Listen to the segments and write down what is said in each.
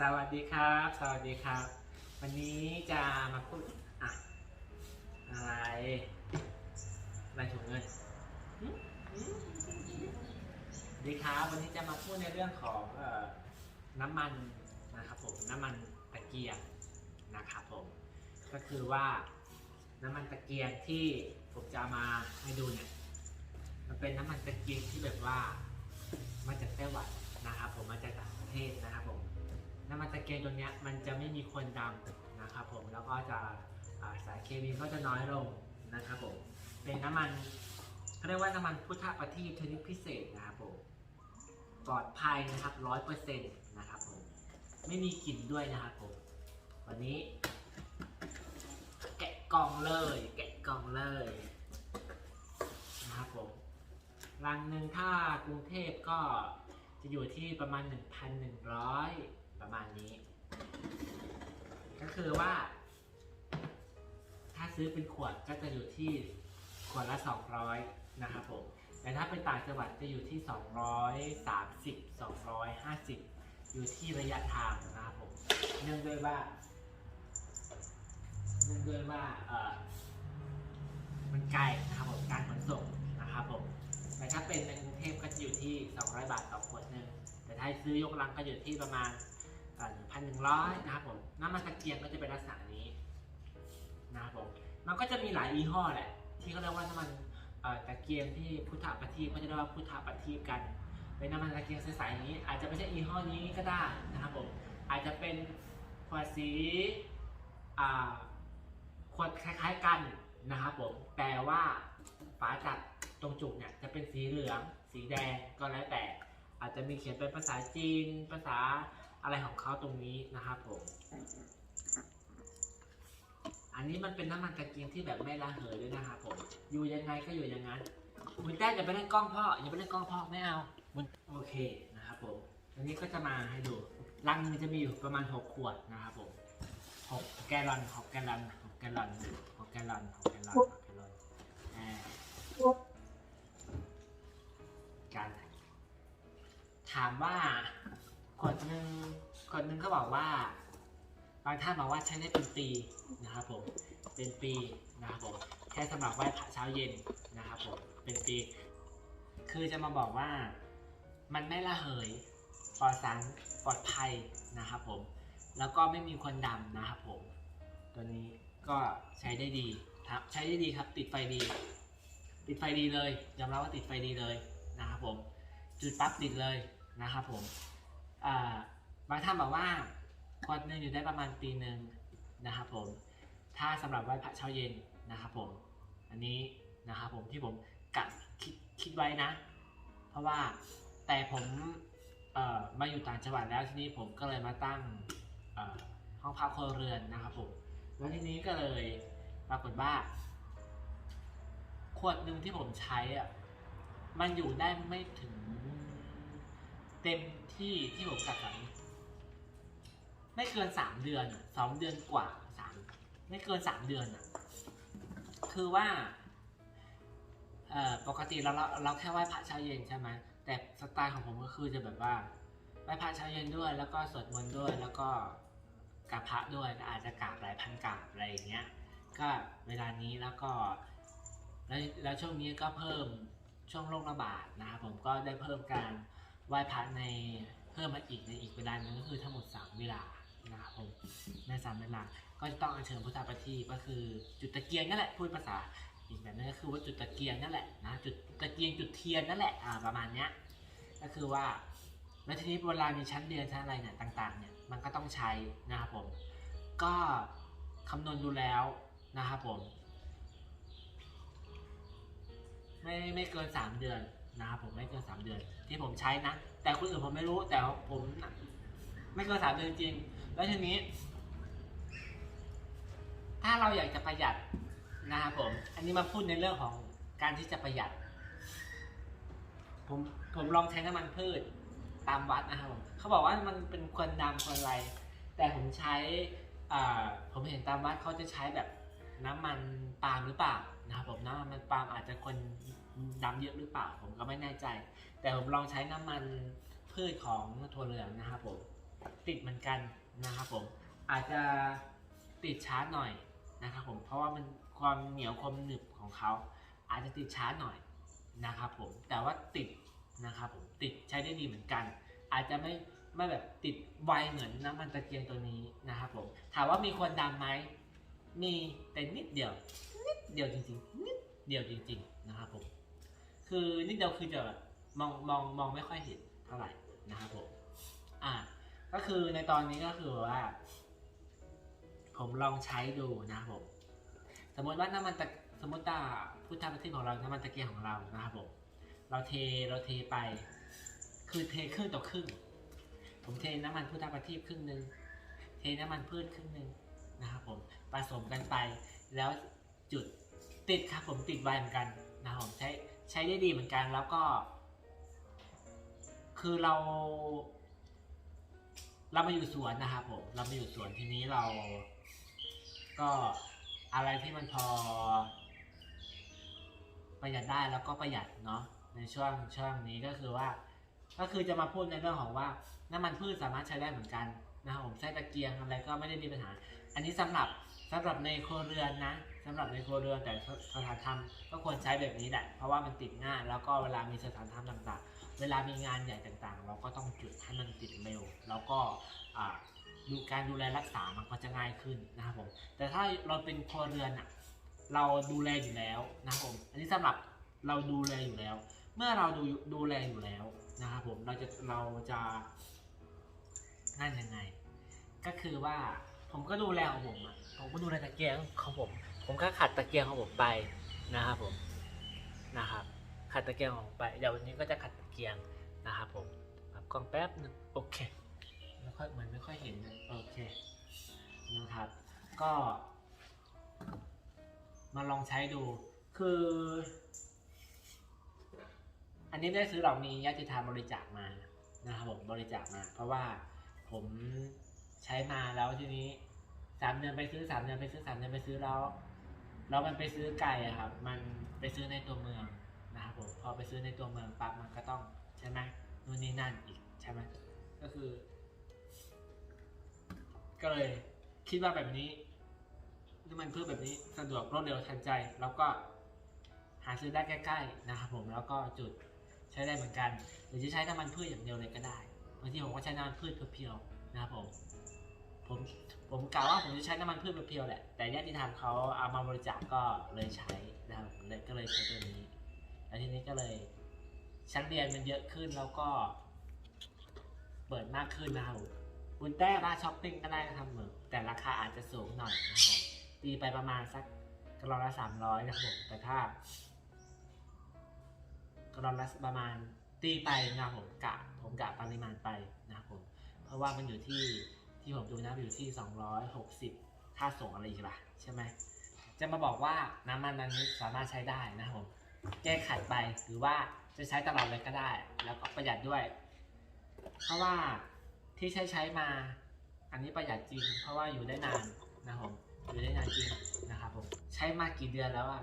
สวัสดีครับ สวัสดีครับ วันนี้จะมาพูดอะอะไรอะไรถุงเงินสวัสดีครับวันนี้จะมาพูดในเรื่องของออน้ำมันนะครับผมน้ำมันตะเกียงนะครับผมก็คือว่าน้ำมันตะเกียงที่ผมจะมาให้ดูเนี่ยมันเป็นน้ำมันตะเกียงที่แบบว่ามาจากไต้หวันนะครับผมมาจากต่างประเทศนะครับผม น้ำมันตะเกียงตัวเนี้ยมันจะไม่มีควันดำนะครับผมแล้วก็จะาสารเคมีก็จะน้อยลงนะครับผมเป็นน้ำมันเขาเรียกว่าน้ำมันพุทธประทีปชนิดพิเศษนะครับผมปลอดภัยนะครับร้อยเปอร์เซ็นต์นะครับผมไม่มีกลิ่นด้วยนะครับผมวันนี้ แกะกล่องเลย แกะกล่องเลยนะครับผมรังหนึ่งถ้ากรุงเทพก็จะอยู่ที่ประมาณ 1,100 ประมาณนี้ ก็คือว่า ถ้าซื้อเป็นขวดก็จะอยู่ที่ขวดละ200นะครับผมแต่ถ้าเป็นต่างจังหวัดจะอยู่ที่ 230 250 อยู่ที่ระยะทางนะครับผมเนื่องด้วยว่าเนื่องด้วยว่าเออมันไกลนะครับผมการขนส่งนะครับผมแต่ถ้าเป็นในกรุงเทพก็จะอยู่ที่ 200 บาทต่อขวดหนึ่งแต่ถ้าซื้อยกลังก็อยู่ที่ประมาณ หนึ่งพันหนึ่งร้อยนะครับผมน้ำมันตะเกียงก็จะเป็นลักษณะนี้นะครับผมมันก็จะมีหลายยี่ห้อแหละ ที่เขาเรียกว่าน้ำมันตะเกียงที่พุทธปฏิบก็จะเรียกว่าพุทธปฏิบกันเป็นน้ำมันตะเกียงใสๆอย่างนี้ อาจจะไม่ใช่ยี่ห้อนี้ก็ได้นะครับผมอาจจะเป็นขวดสีขวดคล้ายๆกันนะครับผมแต่ว่าฝาจัดตรงจุกเนี่ยจะเป็นสีเหลือง สีแดงก็แล้วแต่ อาจจะมีเขียนเป็นภาษาจีน ภาษา อะไรของเขาตรงนี้นะครับผม อันนี้มันเป็นน้ำมันตะเกียงที่แบบไม่ระเหยด้วยนะครับผม อยู่ยังไงก็อยู่อย่างนั้นมุนแต้อย่าไปเล่นกล้องพ่ออย่าไปเล่นกล้องพ่อไม่เอามุนโอเคนะครับผม อันนี้ก็จะมาให้ดู ลังหนึงจะมีอยู่ประมาณ 6 ขวดนะครับผมหกแกลลอนหกแกลลอนหกแกลลอนหกแกลลอนหกแกลลอนหกแกลลอนอ่าการถามว่า ขวดหนึ่งขวดหนึ่งเขาบอกว่าบางท่านบอกว่าใช้ได้เป็นปีนะครับผมเป็นปีนะครับผมแค่สำหรับไหว้พระเช้าเย็นนะครับผมเป็นปี คือจะมาบอกว่ามันไม่ระเหยปลอดสารปลอดภัยนะครับผมแล้วก็ไม่มีควันดำนะครับผม ตัวนี้ก็ใช้ได้ดีครับใช้ได้ดีครับ ติดไฟดี ติดไฟดีเลยยอมรับว่าติดไฟดีเลยนะครับผม จุดปั๊บติดเลยนะครับผม บางท่านบอกว่าขวดหนึงอยู่ได้ประมาณปีหนึ่งนะครับผม ถ้าสำหรับไหว้พระเช้าเย็นนะครับผม อันนี้นะครับผมที่ผมกะคิดคิดไว้นะ เพราะว่าแต่ผมมาอยู่ต่างจังหวัดแล้วทีนี้ผมก็เลยมาตั้งห้องพักครัวเรือนนะครับผม แล้วทีนี้ก็เลยปรากฏว่า ขวดหนึ่งที่ผมใช้อะมันอยู่ได้ไม่ถึง เต็มที่ที่ผมกักไว้ไม่เกินสามเดือนสองเดือนกว่าสามไม่เกินสามเดือนอะ คือว่าเอ่อปกติเราเราเราแค่ไหว้พระเช้าเย็นใช่ไหมแต่สไตล์ของผมก็คือจะแบบว่าไหว้พระเช้าเย็นด้วย แล้วก็สวดมนต์ด้วยแล้วก็กราบพระด้วยก็อาจจะกราบหลายพันกราบอะไรอย่างเงี้ย ก็เวลานี้แล้วก็แล้วแล้วช่วงนี้ก็เพิ่มช่วงโรคระบาดนะครับผมก็ได้เพิ่มการ ไหว้พระในเพิ่มมาอีกในอีกเวลาหนึงก็คือทั้งหมด 3 เวลานะครับผมในสามเวลา ก็จะต้องอัญเชิญพุทธปฏิก็คือจุดตะเกียงนั่นแหละพูดภาษาอีกแบบนึงก็คือว่าจุดตะเกียงนั่นแหละนะจุดตะเกียงจุดเทียนนั่นแหละอ่าประมาณเนี้ยก็คือว่าแล้วทีนี้เวลามีชั้นเรียนชั้นอะไรเนี่ยต่างๆเนี่ยมันก็ต้องใช้นะครับผมก็คำนวณดูแล้วนะครับผมไม่ไม่เกินสามเดือน นะผมไม่เกินสามเดือน ที่ผมใช้นะ แต่คนอื่นผมไม่รู้แต่ผมไม่เกินสามเดือนจริง แล้วทีนี้ ถ้าเราอยากจะประหยัดนะครับผม อันนี้มาพูดในเรื่องของการที่จะประหยัด ผมผมลองใช้น้ำมันพืชตามวัดนะครับผมเขาบอกว่ามันเป็นควันดำควันไร แต่ผมใช้ผมเห็นตามวัดเขาจะใช้แบบน้ำมันปาล์มหรือเปล่านะครับผมน้ำมันปาล์มอาจจะคน ดำเยอะหรือเปล่าผมก็ไม่แน่ใจ แต่ผมลองใช้น้ำมันพืชของถั่วเหลืองนะครับผมติดเหมือนกันนะครับผมอาจจะติดช้าหน่อยนะครับผมเพราะว่ามันความเหนียวความหนึบของเขา อาจจะติดช้าหน่อยนะครับผมแต่ว่าติดนะครับผมติดใช้ได้ดีเหมือนกัน อาจจะไม่ไม่แบบติดไวเหมือนน้ำมันตะเกียงตัวนี้นะครับผมถามว่ามีคนดำไหมมีแต่นิดเดียวนิดเดียวจริงๆนิดเดียวจริง ๆ นะครับผม คือนิดเดียวคือจะแบบมองมองมองไม่ค่อยเห็นเท่าไหร่นะครับผมอ่าก็คือในตอนนี้ก็คือว่า ผมลองใช้ดูนะครับผม สมมติว่าน้ำมันตะสมมติว่าพุทธประทีปของเราน้ำมันตะเกียงของเรานะครับผมเราเทเราเทไป คือเทครึ่งต่อครึ่ง ผมเทน้ำมันพุทธประทีปครึ่งหนึ่งเทน้ำมันพืชครึ่งหนึ่งนะครับผมผสมกันไปแล้วจุดติดครับผมติดไวเหมือนกันนะครับผมใช้ ใช้ได้ดีเหมือนกันแล้วก็ คือเรา เรามาอยู่สวนนะครับผมเรามาอยู่สวนทีนี้เรา ก็อะไรที่มันพอ ประหยัดได้แล้วก็ประหยัดเนาะในช่วงช่วงนี้ก็คือว่า ก็คือจะมาพูดในเรื่องของว่าน้ำมันพืชสามารถใช้ได้เหมือนกันนะครับผมใช้ตะเกียงอะไรก็ไม่ได้มีปัญหา อันนี้สำหรับสำหรับในครัวเรือนนะ สำหรับในครัวเรือนแต่สถานทำก็ควรใช้แบบนี้แหละเพราะว่ามันติดง่ายแล้วก็เวลามีสถานทำต่างๆ เวลามีงานใหญ่ต่างๆ เราก็ต้องจุดให้มันติดเร็ว แล้วก็ดูการดูแลรักษามันก็จะง่ายขึ้นนะครับผมแต่ถ้าเราเป็นครัวเรือนอะเราดูแลอยู่แล้วนะครับผมอันนี้สำหรับเราดูแลอยู่แล้ว เมื่อเราดูดูแลอยู่แล้วนะครับผมเราจะเราจะนั่นยังไง ก็คือว่าผมก็ดูแลของผมอะผมก็ดูแลตะเกียงของผม ผมก็ขัดตะเกียงของผมไปนะครับผมนะครับขัดตะเกียงของผมไปเดี๋ยววันนี้ก็จะขัดตะเกียงนะครับผมปรับกล้องแป๊บนึงโอเคไม่ค่อยเหมือนไม่ค่อยเห็นโอเคนะครับ ก็ มาลองใช้ดูคือ อันนี้ได้ซื้อหรอกมีญาติธรรมบริจาคมานะครับผมบริจาคมา เพราะว่าผมใช้มาแล้วทีนี้สามเดือนไปซื้อสามเดือนไปซื้อสามเดือนไปซื้อแล้ว แล้วมันไปซื้อไก่อะครับ มันไปซื้อในตัวเมืองนะครับผมพอไปซื้อในตัวเมืองปั๊บมันก็ต้องใช่ไหมนู่นนี่นั่นอีกใช่ไหมก็คือ ก็เลยคิดว่าแบบนี้น้ำมันพืชแบบนี้สะดวกรวดเร็วทันใจ แล้วก็หาซื้อได้ใกล้ๆนะครับผมแล้วก็จุดใช้ได้เหมือนกัน หรือจะใช้น้ำมันพืชอย่างเดียวเลยก็ได้บางทีผมก็ใช้น้ำมันพืชเพียวๆนะครับผม ผมผมกล่าวว่าผมจะใช้น้ำมันพืชเพียวๆแหละ แต่ญาติธรรมเขาเอามาบริจาคก็เลยใช้นะครับผมเลยก็เลยใช้ตัวนี้ แล้วทีนี้ก็เลยชั้นเรียนมันเยอะขึ้นแล้วก็ เปิดมากขึ้นนะครับผมคุณแต้ร้านช้อปปิ้งก็ได้นะครับผมแต่ราคาอาจจะสูงหน่อยนะครับผมตีไปประมาณสักกระรอนละสามร้อยนะครับผมแต่ถ้ากระรอนละประมาณตีไปนะครับผมกะผมกะปริมาณไปนะครับผมเพราะว่ามันอยู่ที่ ที่ผมดูนะอยู่ที่ 260 ค่าส่งอะไรอีกล่ะใช่ไหมจะมาบอกว่าน้ำมันอันนี้สามารถใช้ได้นะครับผมแก้ขัดไปหรือว่าจะใช้ตลอดเลยก็ได้ แล้วก็ประหยัดด้วย เพราะว่าที่ใช้ใช้มา อันนี้ประหยัดจริง เพราะว่าอยู่ได้นานนะครับผมอยู่ได้นานจริงนะครับผมใช้มากี่เดือนแล้วอะ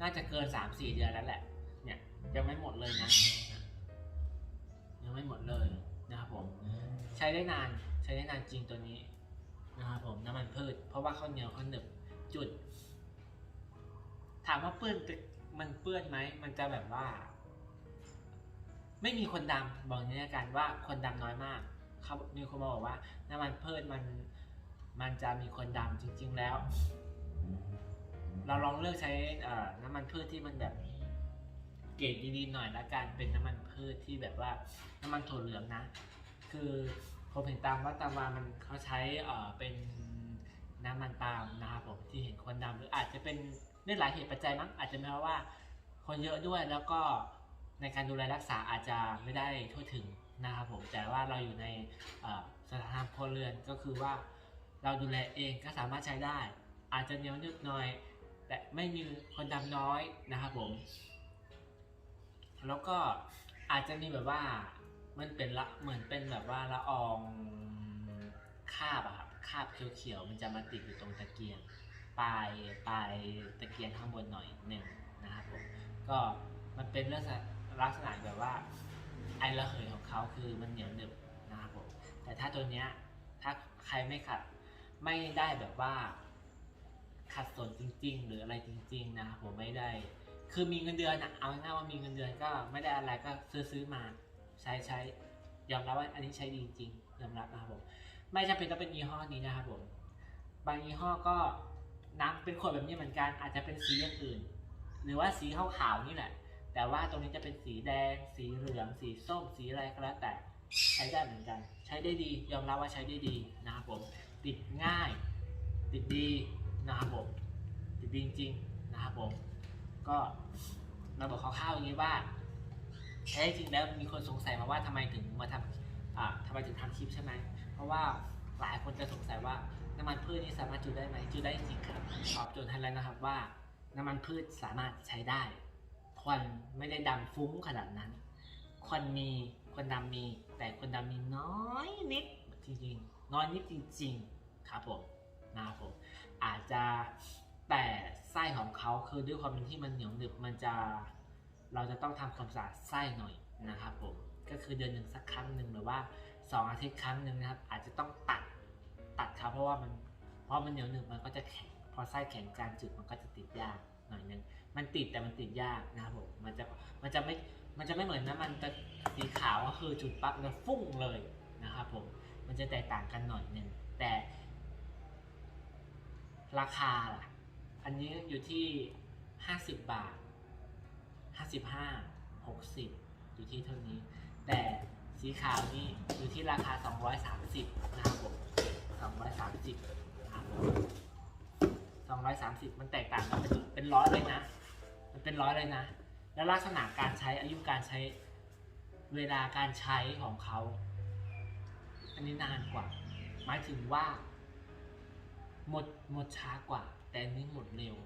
น่าจะเกินสามสี่เดือนแล้วแหละ เนี่ยยังไม่หมดเลยนะยังไม่หมดเลย นะครับผมใช้ได้นานใช้ได้นานจริงตัวนี้นะครับผมน้ำมันพืช เพราะว่าข้าวเหนียวข้าวหนึบจุด ถามว่าเปื้อนมันเปื้อนไหมมันจะแบบว่า ไม่มีคนดำบอกอย่นี้ละกันว่าคนดำน้อยมากเขามีคนมาบอกว่า น้ำมันพืชมันมันจะมีคนดำจริง ๆแล้ว เราลองเลือกใช้น้ำมันพืชที่มันแบบเกรดดีๆหน่อยละกันเป็นน้ำมันพืช ที่แบบว่าน้ำมันถั่วเหลืองนะ คือผมเห็นตามว่าตามมามันเขาใช้เอ่อเป็นน้ำมันปาล์มนะครับผมที่เห็นคนดำหรืออาจจะเป็นด้วยหลายเหตุปัจจัยมั้งอาจจะเป็นเพราะว่า คนเยอะด้วยแล้วก็ในการดูแลรักษาอาจจะไม่ได้ทั่วถึงนะครับผมแต่ว่าเราอยู่ในสถานพลเรือนก็คือว่าเราดูแลเองก็สามารถใช้ได้ อาจจะเหนียวนึกหน่อย แต่ไม่มีคนดำน้อยนะครับผม แล้วก็ อาจจะมีแบบว่ามันเป็นละเหมือนเป็นแบบว่าละอองคาบอะครับคาบเขียวๆมันจะมาติดอยู่ตรงตะเกียงปลายปลายตะเกียงข้างบนหน่อยหนึ่งนะครับผมก็มันเป็นลักษณะลักษณะแบบว่าไอระเหยของเขาคือมันเหนียวหนึบนะครับผมแต่ถ้าตัวเนี้ยถ้าใครไม่ขัดไม่ได้แบบว่าขัดสนจริง ๆ หรืออะไรจริง ๆ นะครับผมไม่ได้ คือมีเงินเดือนอะเอาง่ายๆว่ามีเงินเดือนก็ไม่ได้อะไรก็ซื้อซื้อมา ใช้ใช้ยอมรับว่าอันนี้ใช้ดีจริงยอมรับนะครับผม ไม่จำเป็นต้องเป็นยี่ห้อนี้นะครับผม บางยี่ห้อก็น้ำเป็นขวดแบบนี้เหมือนกันอาจจะเป็นสีอย่างอื่น หรือว่าสีขาวๆนี่แหละ แต่ว่าตรงนี้จะเป็นสีแดง สีเหลือง สีส้ม สีอะไรก็แล้วแต่ใช้ได้เหมือนกัน ใช้ได้ดี ยอมรับว่าใช้ได้ดีนะครับผม ติดง่าย ติดดีนะครับผม ติดดีจริงๆนะครับผม ก็เราบอกคร่าวๆอย่างนี้ว่าแท้จริงแล้วมีคนสงสัยมาว่าทำไมถึงมาทำอ่าทำไมถึงทำคลิปใช่ไหม เพราะว่าหลายคนจะสงสัยว่าน้ำมันพืชนี่สามารถจุดได้ไหมจุดได้จริงครับตอบโจทย์ให้แล้วนะครับว่า น้ำมันพืชสามารถใช้ได้ ควันไม่ได้ดำฟุ้งขนาดนั้น ควันมีควันดำมี แต่ควันดำมีน้อยนิดจริงๆน้อยนิดจริง ๆ ครับผมนะครับผมอาจจะ แต่ไส้ของเขาคือด้วยความเป็นที่มันเหนียวหนึบมันจะเราจะต้องทำความสะอาดไส้หน่อยนะครับผมก็คือเดือนหนึ่งสักครั้งหนึ่งหรือว่าสองอาทิตย์ครั้งหนึ่งนะครับ อาจจะต้องตัดตัดครับเพราะว่ามันเพราะมันเหนียวหนึบมันก็จะแข็งพอไส้แข็งจานจืดมันก็จะติดยากหน่อยนึงมันติดแต่มันติดยากนะครับผมมันจะมันจะไม่มันจะไม่เหมือนน้ำมันสีขาวก็คือจุดปั๊บแล้วฟุ้งเลยนะครับผมมันจะแตกต่างกันหน่อยหนึ่งแต่ราคาล่ะ อันนี้อยู่ที่ 50 บาท 55 60 อยู่ที่เท่านี้ แต่สีขาวนี่อยู่ที่ราคา 230 นะครับผม 230นะครับผมสองร้อยสามสิบมันแตกต่างกันเป็นเป็นร้อยเลยนะ มันเป็นร้อยเลยนะ แล้วลักษณะการใช้อายุการใช้เวลาการใช้ของเขา อันนี้นานกว่า หมายถึงว่า หมดหมดช้ากว่า แต่อันนี้หมดเร็ว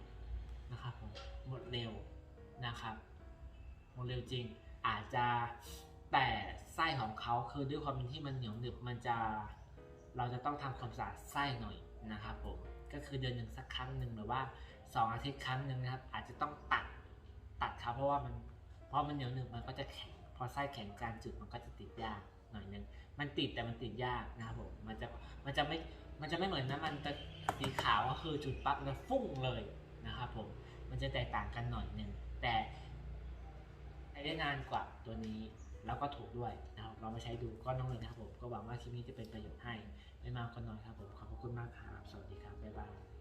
นะครับผมหมดเร็วนะครับหมดเร็วจริง อาจจะแต่ไส้ของเขาคือด้วยความที่มันเหนียวหนึบมันจะเราจะต้องทำความสะอาดไส้หน่อยนะครับผมก็คือเดือนหนึ่งสักครั้งหนึ่งหรือว่าสองอาทิตย์ครั้งหนึ่งนะครับ อาจจะต้องตัดตัดครับเพราะว่ามันเพราะมันเหนียวหนึบมันก็จะแข็งพอไส้แข็งจานจืดมันก็จะติดยาก หน่อยนึงมันติดแต่มันติดยากนะครับผมมันจะมันจะไม่มันจะไม่เหมือนน้ำมันสีขาวก็คือจุดปั๊บแล้วฟุ้งเลยนะครับผมมันจะแตกต่างกันหน่อยนึงแต่ใช้ได้นานกว่าตัวนี้แล้วก็ถูกด้วยนะครับเรามาใช้ดูก็น้องเลยนะครับผมก็หวังว่าคลิปนี้จะเป็นประโยชน์ให้ไม่มากก็น้อยครับผมขอบพระคุณมากครับสวัสดีครับบ๊ายบาย